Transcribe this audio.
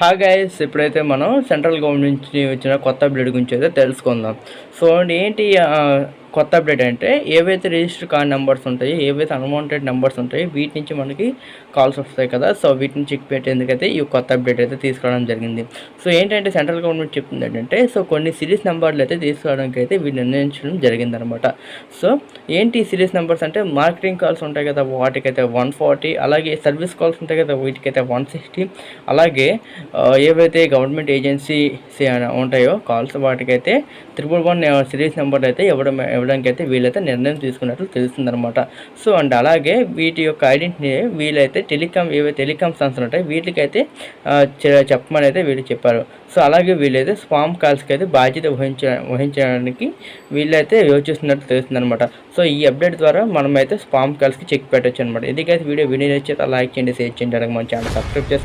హా గైస్ ఇప్పుడైతే మనం సెంట్రల్ గవర్నమెంట్ నుంచి వచ్చిన కొత్త అప్డేట్ గురించి అయితే తెలుసుకుందాం. సో ఏంటి కొత్త అప్డేట్ అంటే ఏవైతే రిజిస్టర్ కార్డ్ నెంబర్స్ ఉంటాయి ఏవైతే అన్వాంటెడ్ నెంబర్స్ ఉంటాయి వీటి నుంచి మనకి కాల్స్ వస్తాయి కదా. సో వీటిని చెక్ పెట్టేందుకైతే ఈ కొత్త అప్డేట్ అయితే తీసుకురావడం జరిగింది. సో ఏంటంటే సెంట్రల్ గవర్నమెంట్ చెప్తుంది ఏంటంటే సో కొన్ని సిరీస్ నెంబర్లు అయితే తీసుకోవడానికి అయితే వీళ్ళు నిర్ణయించడం జరిగిందనమాట. సో ఏంటి సిరీస్ నెంబర్స్ అంటే మార్కెటింగ్ కాల్స్ ఉంటాయి కదా వాటికైతే వన్ ఫార్టీ అలాగే సర్వీస్ కాల్స్ ఉంటాయి కదా వీటికైతే వన్ సిక్స్టీ అలాగే ఏవైతే గవర్నమెంట్ ఏజెన్సీ ఉంటాయో కాల్స్ వాటికైతే త్రిపుల్ వన్ సిరీస్ నెంబర్ అయితే ఇవ్వడం ఇవ్వడానికి అయితే వీళ్ళైతే నిర్ణయం తీసుకున్నట్లు తెలుస్తుందన్నమాట. సో అండ్ అలాగే వీటి యొక్క ఐడెంటిటీ వీళ్ళైతే టెలికామ్ ఏవైతే టెలికామ్ సంస్థలు ఉంటాయి వీటికైతే చెప్పమని అయితే వీళ్ళు చెప్పారు. సో అలాగే వీళ్ళైతే స్పామ్ కాల్స్కి అయితే బాధ్యత వహించ వహించడానికి వీళ్ళైతే యోచిస్తున్నట్లు తెలుస్తుంది అనమాట సో ఈ అప్డేట్ ద్వారా మనమైతే స్పామ్ కాల్స్కి చెక్ పెట్టచ్చు అనమాట ఎందుకైతే వీడియో వీడియో నచ్చితే లైక్ చేయండి షేర్ చేయండి అలాగే మన ఛానల్ సబ్స్క్రైబ్ చేసుకోండి